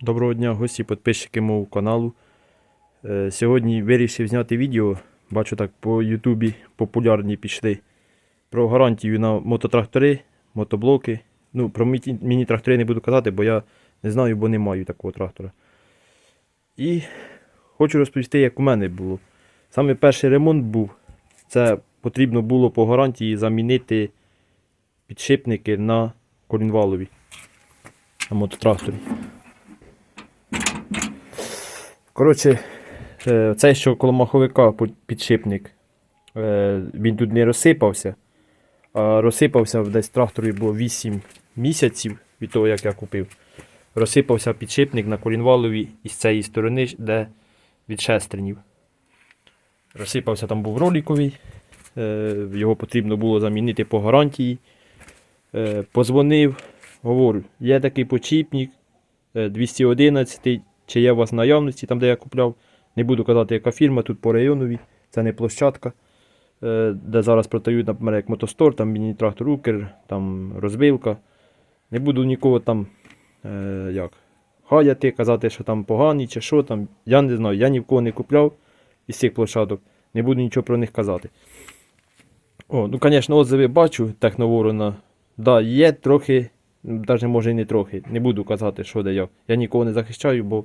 Доброго дня, гості, підписчики мого каналу. Е, Сьогодні вирішив зняти відео. Бачу так по Ютубі популярні пішли. Про гарантію на мототрактори, мотоблоки. Ну, про міні- міні-трактори не буду казати, бо я не знаю, бо не маю такого трактора. І хочу розповісти, як у мене було. Саме перший ремонт був. Це потрібно було по гарантії замінити підшипники на колінвалові на мототракторі. Коротше, е, цей, що коло маховика підшипник, е, він тут не розсипався, а розсипався десь тракторі було 8 місяців від того, як я купив. Розсипався підшипник на колінвалові із цієї сторони, де від шестернів. Розсипався там був роликовий, е, його потрібно було замінити по гарантії. Позвонив, говорю, є такий почіпник е, 211, чи є у вас наявності, там де я купляв. Не буду казати, яка фірма, тут по районові, це не площадка, е, де зараз продають, наприклад, як мотостор, там міні-трактор Укр, там розвилка. Не буду нікого там е, як, хаяти, казати, що там погані чи що там. Я не знаю, я ні в кого не купляв із цих площадок, не буду нічого про них казати. О, ну, звісно, отзиви бачу Техноворона. Да, є трохи, навіть може і не трохи. Не буду казати, що де як. Я нікого не захищаю, бо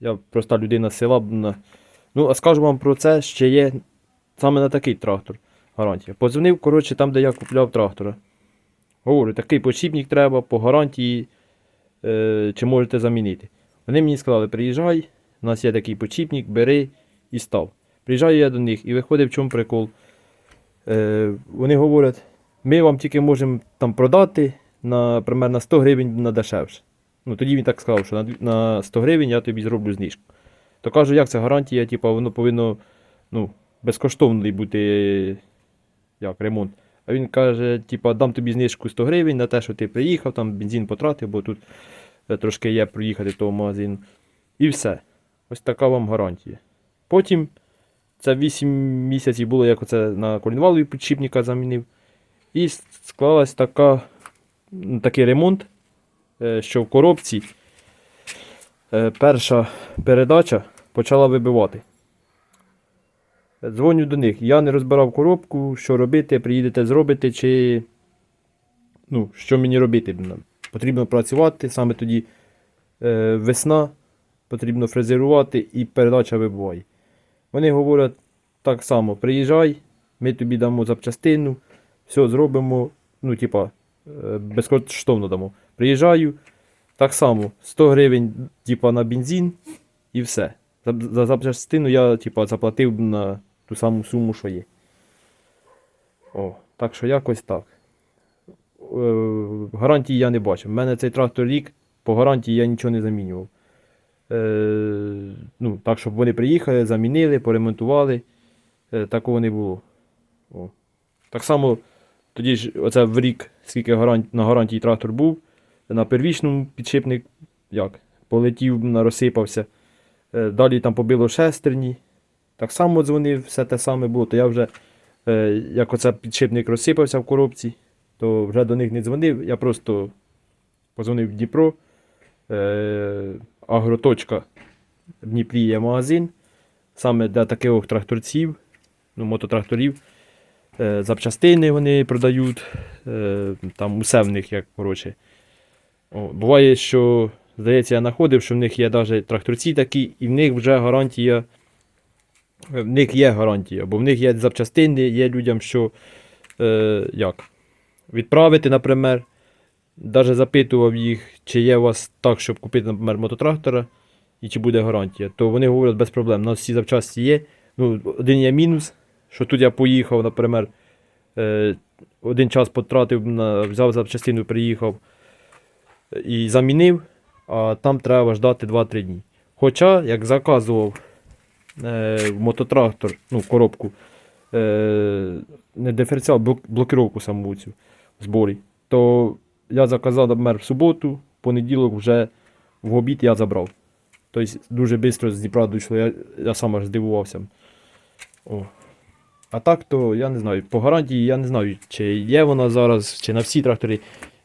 я проста людина з села. Ну, а скажу вам про це, ще є саме на такий трактор гарантія. Подзвонив, коротше, там, де я купляв трактора. Говорю, такий почіпник треба по гарантії, е, чи можете замінити. Вони мені сказали, приїжджай, у нас є такий почіпник, бери і став. Приїжджаю я до них і виходить, в чому прикол. Е, вони говорять, ми вам тільки можемо там продати на, примерно, 100 гривень на дешевше. Ну, тоді він так сказав, що на, 100 гривень я тобі зроблю знижку. То кажу, як це гарантія, типу, воно повинно ну, безкоштовний бути як, ремонт. А він каже, типу, дам тобі знижку 100 гривень на те, що ти приїхав, там бензин потратив, бо тут е, трошки є проїхати до того магазину. І все. Ось така вам гарантія. Потім це 8 місяців було, як оце на колінвалові підшипника замінив. І склалась така, такий ремонт, е, що в коробці е, перша передача почала вибивати. Е, Дзвоню до них. Я не розбирав коробку, що робити, приїдете зробите, чи ну, що мені робити. Потрібно працювати, саме тоді весна, потрібно фрезерувати і передача вибиває. Вони говорять так само: приїжджай, ми тобі дамо запчастину, все зробимо, ну, типа, безкоштовно дамо. Приїжджаю, так само 100 гривень типа, на бензин і все. За, за запчастину я типа, заплатив на ту саму суму, що є. О, так що якось так. Е, гарантії я не бачив. У мене цей трактор рік, по гарантії я нічого не замінював. Е, ну, так, щоб вони приїхали, замінили, поремонтували. Е, такого не було. О. Так само тоді ж оце в рік, скільки на гарантії трактор був, на первічному підшипник як, полетів, розсипався. Е, Далі там побило шестерні. Так само дзвонив, все те саме було. То я вже, е, як оце підшипник розсипався в коробці, то вже до них не дзвонив. Я просто позвонив в Дніпро. Е, Агроточка в Дніпрі є магазин. Саме для таких тракторців, ну, мототракторів. Е, запчастини вони продають. Е, там усе в них як коротше. Буває, що, здається, я знаходив, що в них є навіть тракторці такі, і в них вже гарантія. В них є гарантія, бо в них є запчастини, є людям, що е, як, відправити, наприклад. Навіть запитував їх, чи є у вас так, щоб купити, наприклад, мототрактора, і чи буде гарантія. То вони говорять без проблем. У нас всі запчасті є. Ну, один є мінус, що тут я поїхав, наприклад, е, один час потратив, взяв запчастину, приїхав і замінив, а там треба ждати 2-3 дні. Хоча, як заказував е, мототрактор, ну, коробку, е, не диференціал, блок, блокировку саму цю в зборі, то я заказав, наприклад, в суботу, в понеділок вже в обід я забрав. Тобто дуже швидко з Дніпра дійшло, я, я сам аж здивувався. О. А так, то я не знаю. По гарантії я не знаю, чи є вона зараз, чи на всі трактори.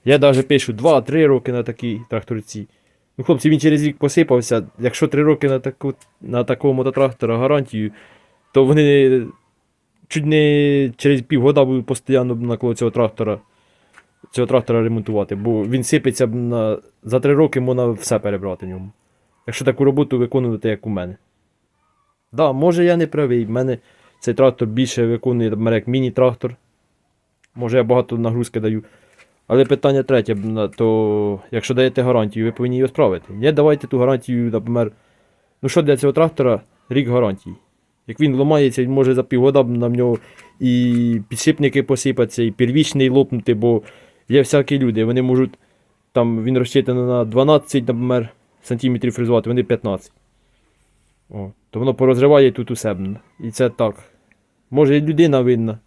Я навіть пишу 2-3 роки на такій тракторці. Ну, хлопці, він через рік посипався. Якщо три роки на, таку, на такого мототрактора гарантію, то вони чуть не через півгода будуть постійно навколо цього трактора, цього трактора ремонтувати, бо він сипеться на, за три роки можна все перебрати в ньому. Якщо таку роботу виконувати, як у мене. Да, може я не правий. В мене цей трактор більше виконує наприклад, як міні-трактор. Може я багато нагрузки даю. Але питання третє, то якщо даєте гарантію, ви повинні її справити. Не давайте ту гарантію, наприклад, ну що для цього трактора рік гарантії. Як він ламається, він може за півгода на нього і підшипники посипаться, і первічний лопнути, бо є всякі люди, вони можуть, там він розчитаний на 12, наприклад, сантиметрів фрезувати, вони 15. О, то воно порозриває тут усе. І це так. Може і людина винна.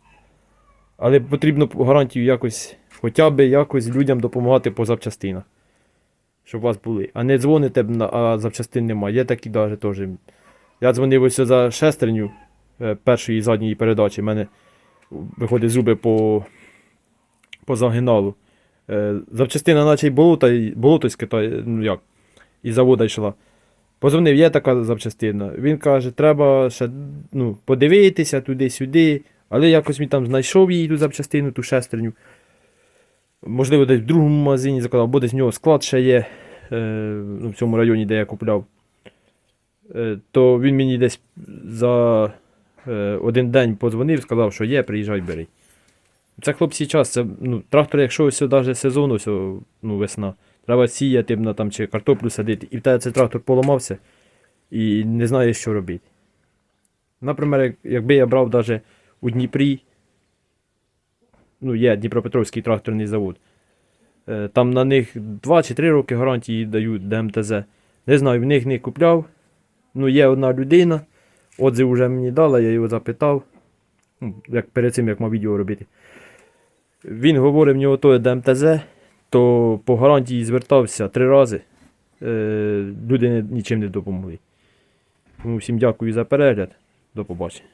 Але потрібно гарантію якось, хоча б якось людям допомагати по запчастинах. Щоб у вас були. А не дзвоните, а запчастин немає. Є такі навіть теж. Я дзвонив ось за шестерню е, першої і задньої передачі. У мене виходить зуби по, по загиналу. Е, Запчастина, наче й болото, болото з Китаю, ну як, із завода йшла. Позвонив, є така запчастина. Він каже, треба ще ну, подивитися туди-сюди. Але якось він там знайшов її ту запчастину, ту шестерню. Можливо, десь в другому магазині заказав, бо десь в нього склад ще є е, ну, в цьому районі, де я купляв. Е, то він мені десь за е, один день подзвонив, сказав, що є, приїжджай, бери. Це хлопці час, це ну, трактор, якщо ось навіть сезон, ось, ну, весна, треба сіяти на, там, чи картоплю садити, і в тебе цей трактор поламався і не знаєш, що робити. Наприклад, якби я брав навіть у Дніпрі, ну, є Дніпропетровський тракторний завод. Е, Там на них 2 чи 3 роки гарантії дають ДМТЗ. Не знаю, в них не купляв. Ну, є одна людина, отзив вже мені дала, я його запитав. Ну, Як перед цим, як мав відео робити. Він говорив, в нього то ДМТЗ, то по гарантії звертався три рази. Е, люди нічим не допомогли. Тому всім дякую за перегляд. До побачення.